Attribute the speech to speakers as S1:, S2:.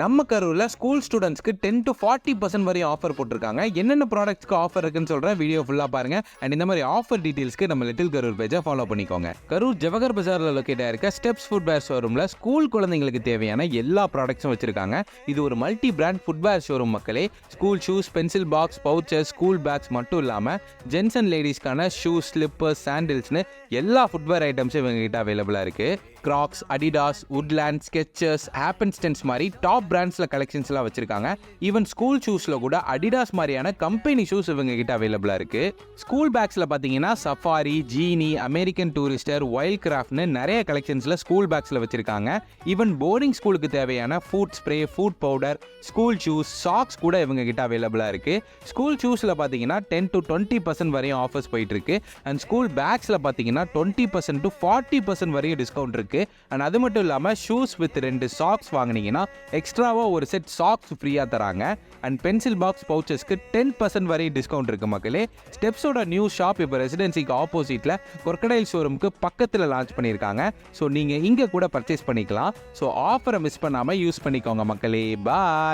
S1: நம்ம கரூரில் ஸ்கூல் ஸ்டூடெண்ட்ஸ்க்கு டென் டு ஃபார்ட்டி பர்சன்ட் வரையும் ஆஃபர் போட்டிருக்காங்க. என்னென்ன ப்ராடக்ட்ஸ்க்கு ஆஃபர் இருக்குன்னு சொல்கிறேன் வீடியோ ஃபுல்லாக பாருங்கள் அண்ட் இந்த மாதிரி ஆஃபர் டீட்டெயில்ஸ்க்கு நம்ம லிட்டில் கரூர் பேஜை ஃபாலோ பண்ணிக்கோங்க. கரூர் ஜவஹர் பஜாரில் லொக்கேட் ஆயிருக்க ஸ்டெப்ஸ் ஃபுட்வேர் ஷோரூமில் ஸ்கூல் குழந்தைங்களுக்கு தேவையான எல்லா ப்ராடக்ட்ஸும் வச்சிருக்காங்க. இது ஒரு மல்டி பிராண்ட் ஃபுட்வேர் ஷோரூம் மக்களே. School shoes pencil box pouches school bags மட்டும் இல்லாமல் ஜென்ஸ் அண்ட் லேடிஸ்க்கான ஷூஸ் ஸ்லிப்பர்ஸ் சாண்டில்ஸ்னு எல்லா ஃபுட்வேர் ஐட்டம்ஸும் இவங்ககிட்ட அவைலபிளாக இருக்குது கிராக்ஸ் அடிடாஸ் உட்லேண்ட் ஸ்கெச்சர்ஸ் ஆப்பன்ஸ்டன்ஸ் மாதிரி டாப் பிராண்ட்ஸில் கலெக்ஷன்ஸ்லாம் வச்சுருக்காங்க. ஈவன் ஸ்கூல் ஷூஸில் கூட அடிடாஸ் மாதிரியான கம்பெனி ஷூஸ் இவங்க கிட்ட அவைலபிளாக இருக்குது ஸ்கூல் பேக்ஸில் பார்த்தீங்கன்னா சஃபாரி ஜீனி அமெரிக்கன் டூரிஸ்டர் வைல்ட் கிராஃப்ட்னு நிறைய கலெக்ஷன்ஸில் ஸ்கூல் பேக்ஸில் வச்சுருக்காங்க. ஈவன் போர்டிங் ஸ்கூலுக்கு தேவையான foot spray foot powder school shoes socks கூட இவங்க கிட்ட அவைலபிளாக இருக்குது ஸ்கூல் ஷூஸில் பார்த்தீங்கன்னா டென் டு டுவெண்ட்டி பர்சன்ட் வரையும் ஆஃபர்ஸ் போயிட்டுருக்கு அண்ட் ஸ்கூல் பேக்ஸில் பார்த்தீங்கன்னா twenty percent to forty percent வரையும் டிஸ்கவுண்ட் இருக்குது இருக்குது அண்ட் அது மட்டும் இல்லாமல் ஷூஸ் வித் ரெண்டு சாக்ஸ் வாங்குனீங்கன்னா எக்ஸ்ட்ராவாக ஒரு செட் சாக்ஸ் ஃப்ரீயாக தராங்க. அண்ட் பென்சில் பாக்ஸ் பவுச்சஸ்க்கு டென் பர்சன்ட் வரையும் டிஸ்கவுண்ட் இருக்கு மக்களே. ஸ்டெப்ஸோட நியூ ஷாப் இப்போ ரெசிடென்சிக்கு ஆப்போசிட்டில் கொர்க்கடைல் ஷோரூமுக்கு பக்கத்தில் லான்ச் பண்ணியிருக்காங்க. ஸோ நீங்கள் இங்கே கூட பர்ச்சேஸ் பண்ணிக்கலாம். ஸோ ஆஃபரை மிஸ் பண்ணாமல் யூஸ் பண்ணிக்கோங்க மக்களே. பாய்